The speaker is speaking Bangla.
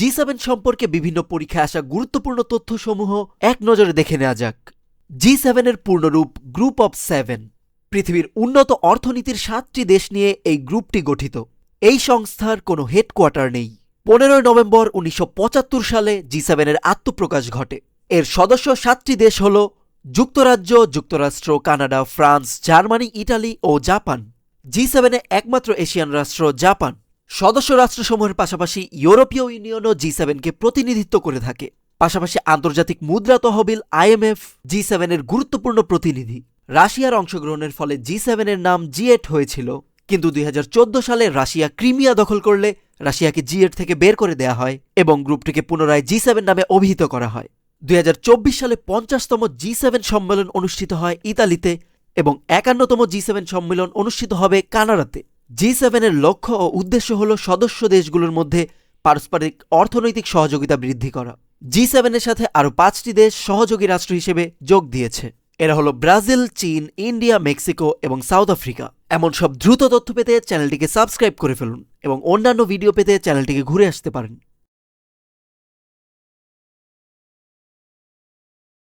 জি সেভেন সম্পর্কে বিভিন্ন পরীক্ষায় আসা গুরুত্বপূর্ণ তথ্যসমূহ এক নজরে দেখে নেওয়া যাক। জি সেভেনের পূর্ণরূপ গ্রুপ অব সেভেন পৃথিবীর উন্নত অর্থনীতির সাতটি দেশ নিয়ে এই গ্রুপটি গঠিত। এই সংস্থার কোনো হেডকোয়ার্টার নেই। পনেরোই নভেম্বর উনিশশো পঁচাত্তর সালে জি সেভেনের আত্মপ্রকাশ ঘটে। এর সদস্য সাতটি দেশ হল যুক্তরাজ্য, যুক্তরাষ্ট্র, কানাডা, ফ্রান্স, জার্মানি, ইটালি ও জাপান। জি সেভেনে একমাত্র এশিয়ান রাষ্ট্র জাপান। সদস্য রাষ্ট্রসমূহের পাশাপাশি ইউরোপীয় ইউনিয়নও জি সেভেনকে প্রতিনিধিত্ব করে থাকে। পাশাপাশি আন্তর্জাতিক মুদ্রা তহবিল আইএমএফ জি সেভেনের গুরুত্বপূর্ণ প্রতিনিধি। রাশিয়ার অংশগ্রহণের ফলে জি সেভেনের নাম জি এইট হয়েছিল। কিন্তু দুই হাজার চোদ্দ সালে রাশিয়া ক্রিমিয়া দখল করলে রাশিয়াকে জি এইট থেকে বের করে দেয়া হয় এবং গ্রুপটিকে পুনরায় জি সেভেন নামে অভিহিত করা হয়। দুই হাজার চব্বিশ সালে পঞ্চাশতম জি সেভেন সম্মেলন অনুষ্ঠিত হয় ইতালিতে এবং একান্নতম জি সেভেন সম্মেলন অনুষ্ঠিত হবে কানাডাতে। জি সেভেনের লক্ষ্য ও উদ্দেশ্য হল সদস্য দেশগুলোর মধ্যে পারস্পরিক অর্থনৈতিক সহযোগিতা বৃদ্ধি করা। জি সেভেনের সাথে আরও পাঁচটি দেশ সহযোগী রাষ্ট্র হিসেবে যোগ দিয়েছে। এরা হলো ব্রাজিল, চীন, ইন্ডিয়া, মেক্সিকো এবং সাউথ আফ্রিকা। এমন সব দ্রুত তথ্য পেতে চ্যানেলটিকে সাবস্ক্রাইব করে ফেলুন এবং অন্যান্য ভিডিও পেতে চ্যানেলটিকে ঘুরে আসতে পারেন।